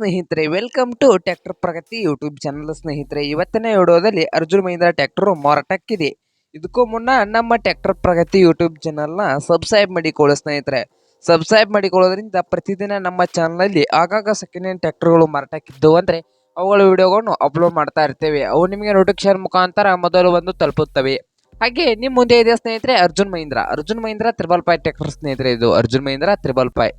ಸ್ನೇಹಿತರೆ welcome to tractor Pragati YouTube channel ಸ್ನೇಹಿತರೆ. ಇವತ್ತಿನ ವಿಡಿಯೋದಲ್ಲಿ ಅರ್ಜುನ್ ಮಹಿಂದ್ರ ಟ್ರ್ಯಾಕ್ಟರ್ ಮಾರಾಟಕ್ಕಿದೆ. ಇದಕ್ಕೂ ಮುನ್ನ ನಮ್ಮ ಟ್ರ್ಯಾಕ್ಟರ್ ಪ್ರಗತಿ ಯೂಟ್ಯೂಬ್ ಚಾನಲ್ನ ಸಬ್ಸ್ಕ್ರೈಬ್ ಮಾಡಿಕೊಳ್ಳಿ ಸ್ನೇಹಿತರೆ. ಸಬ್ಸ್ಕ್ರೈಬ್ ಮಾಡಿಕೊಳ್ಳೋದ್ರಿಂದ ಪ್ರತಿದಿನ ನಮ್ಮ ಚಾನಲಲ್ಲಿ ಆಗಾಗ ಸೆಕೆಂಡ್ ಹ್ಯಾಂಡ್ ಟ್ರ್ಯಾಕ್ಟರ್ಗಳು ಮಾರಾಟಕ್ಕಿದ್ದವು ಅಂದರೆ ಅವುಗಳ ವಿಡಿಯೋಗಳನ್ನು ಅಪ್ಲೋಡ್ ಮಾಡ್ತಾ ಇರ್ತೇವೆ. ಅವು ನಿಮಗೆ ನೋಟಿಫಿಕೇಶನ್ ಮುಖಾಂತರ ಮೊದಲು ಬಂದು ತಲುಪುತ್ತವೆ. ಹಾಗೆ ನಿಮ್ಮ ಮುಂದೆ ಇದೆ ಸ್ನೇಹಿತರೆ Arjun Mahindra. Arjun Mahindra triple five tractor ಸ್ನೇಹಿತರೆ ಇದು. ಅರ್ಜುನ್ ಮಹೀಂದ್ರ ತ್ರಿಬಲ್ ಫೈ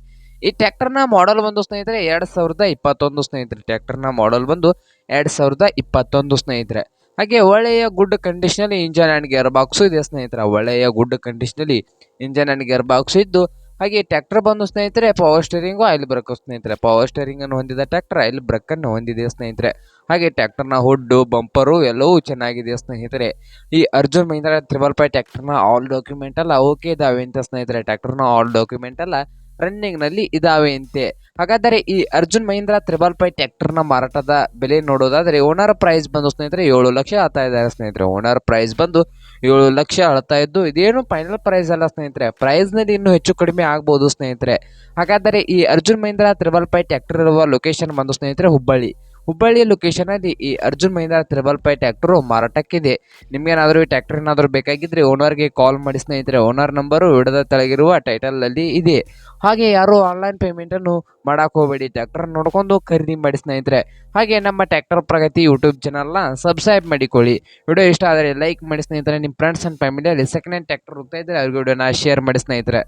ಈ ಟ್ರ್ಯಾಕ್ಟರ್ನ ಮಾಡೆಲ್ ಬಂದು ಸ್ನೇಹಿತರೆ ಎರಡು ಸಾವಿರದ ಇಪ್ಪತ್ತೊಂದು ಸ್ನೇಹಿತರೆ. ಟ್ರ್ಯಾಕ್ಟರ್ನ ಮಾಡೆಲ್ ಬಂದು ಎರಡು ಸಾವಿರದ ಇಪ್ಪತ್ತೊಂದು ಸ್ನೇಹಿತರೆ. ಹಾಗೆ ಒಳ್ಳೆಯ ಗುಡ್ ಕಂಡೀಷನಲ್ಲಿ ಇಂಜನ್ ಆ್ಯಂಡ್ ಗೇರ್ ಬಾಕ್ಸು ಇದೆ ಸ್ನೇಹಿತರೆ. ಒಳ್ಳೆಯ ಗುಡ್ ಕಂಡೀಷನಲ್ಲಿ ಇಂಜನ್ ಆ್ಯಂಡ್ ಗೇರ್ ಬಾಕ್ಸ್ ಇದ್ದು, ಹಾಗೆ ಟ್ರ್ಯಾಕ್ಟರ್ ಬಂದು ಸ್ನೇಹಿತರೆ ಪವರ್ ಸ್ಟೇರಿಂಗು ಆಯಿಲ್ ಬ್ರೇಕ್ ಸ್ನೇಹಿತರೆ. ಪವರ್ ಸ್ಟೇರಿಂಗ್ ಅನ್ನು ಹೊಂದಿದ ಟ್ರ್ಯಾಕ್ಟರ್ ಆಯಿಲ್ ಬ್ರೇಕ್ ಅನ್ನು ಹೊಂದಿದೆ ಸ್ನೇಹಿತರೆ. ಹಾಗೆ ಟ್ರ್ಯಾಕ್ಟರ್ನ ಹುಡ್ಡು ಬಂಪರು ಎಲ್ಲವೂ ಚೆನ್ನಾಗಿದೆ ಸ್ನೇಹಿತರೆ. ಈ ಅರ್ಜುನ್ ಮಹಿಂದ್ರ ತ್ರಿಬಲ್ ಫೈ ಟ್ರ್ಯಾಕ್ಟರ್ನ ಆಲ್ ಡಾಕ್ಯುಮೆಂಟ್ ಅಲ್ಲ ಓಕೆ ಇದಾವೆ ಅಂತ ಸ್ನೇಹಿತರೆ. ಟ್ರ್ಯಾಕ್ಟರ್ನ ಆಲ್ ಡಾಕ್ಯುಮೆಂಟ್ ಎಲ್ಲ ರನ್ನಿಂಗ್ನಲ್ಲಿ ಇದಾವೆ ಅಂತೆ. ಹಾಗಾದರೆ ಈ ಅರ್ಜುನ್ ಮಹೀಂದ್ರ ತ್ರಿಬಲ್ ಫೈ ನ ಮಾರಾಟದ ಬೆಲೆ ನೋಡೋದಾದ್ರೆ ಓನರ್ ಪ್ರೈಸ್ ಬಂದು ಸ್ನೇಹಿತರೆ ಏಳು ಲಕ್ಷ ಆಗ್ತಾ ಇದ್ದಾರೆ ಸ್ನೇಹಿತರೆ. ಓನರ್ ಪ್ರೈಸ್ ಬಂದು ಏಳು ಲಕ್ಷ ಅಳ್ತಾ ಇದ್ದು ಇದೇನು ಫೈನಲ್ ಪ್ರೈಸ್ ಅಲ್ಲ ಸ್ನೇಹಿತರೆ. ಪ್ರೈಸ್ನಲ್ಲಿ ಇನ್ನೂ ಹೆಚ್ಚು ಕಡಿಮೆ ಆಗ್ಬೋದು ಸ್ನೇಹಿತರೆ. ಹಾಗಾದರೆ ಈ Arjun Mahindra triple five tractor ಇರುವ ಲೊಕೇಶನ್ ಬಂದು ಸ್ನೇಹಿತರೆ ಹುಬ್ಬಳ್ಳಿ. ಹುಬ್ಬಳ್ಳಿ ಲೊಕೇಶನ್ ಅಲ್ಲಿ ಈ Arjun Mahindra triple five tractor ಮಾರಾಟಕ್ಕಿದೆ. ನಿಮ್ಗೇನಾದ್ರೂ ಈ ಟ್ರ್ಯಾಕ್ಟರ್ ಏನಾದರೂ ಬೇಕಾಗಿದ್ರೆ ಓನರ್ಗೆ ಕಾಲ್ ಮಾಡಿ ಸ್ನೇಹಿತರೆ ಓನರ್ ನಂಬರು ವಿಡದ ತೆಳಗಿರುವ ಟೈಟಲ್ ಅಲ್ಲಿ ಇದೆ. ಹಾಗೆ ಯಾರು ಆನ್ಲೈನ್ ಪೇಮೆಂಟನ್ನು ಮಾಡಕ್ಕೆ ಹೋಗಬೇಡಿ ಟ್ರ್ಯಾಕ್ಟರ್ ನೋಡ್ಕೊಂಡು ಖರೀದಿ ಮಾಡಿ ಸ್ನೇಹಿತರೆ. ಹಾಗೆ ನಮ್ಮ ಟ್ರ್ಯಾಕ್ಟರ್ ಪ್ರಗತಿ ಯೂಟ್ಯೂಬ್ ಚಾನಲ್ನ ಸಬ್ಸ್ಕ್ರೈಬ್ ಮಾಡಿಕೊಳ್ಳಿ. ವಿಡಿಯೋ ಇಷ್ಟ ಆದರೆ ಲೈಕ್ ಮಾಡಿ ಸ್ನೇಹಿತರೆ ನಿಮ್ಮ ಫ್ರೆಂಡ್ಸ್ ಆ್ಯಂಡ್ ಫ್ಯಾಮಿಲಿಯಲ್ಲಿ ಸೆಕೆಂಡ್ ಹ್ಯಾಂಡ್ ಟ್ರ್ಯಾಕ್ಟರ್ ಹೋಗ್ತಾ ಇದ್ದರೆ ಅವ್ರಿಗೆ ವಿಡಿಯೋನ ಶೇರ್ ಮಾಡಿ ಸ್ನೇಹಿತರೆ.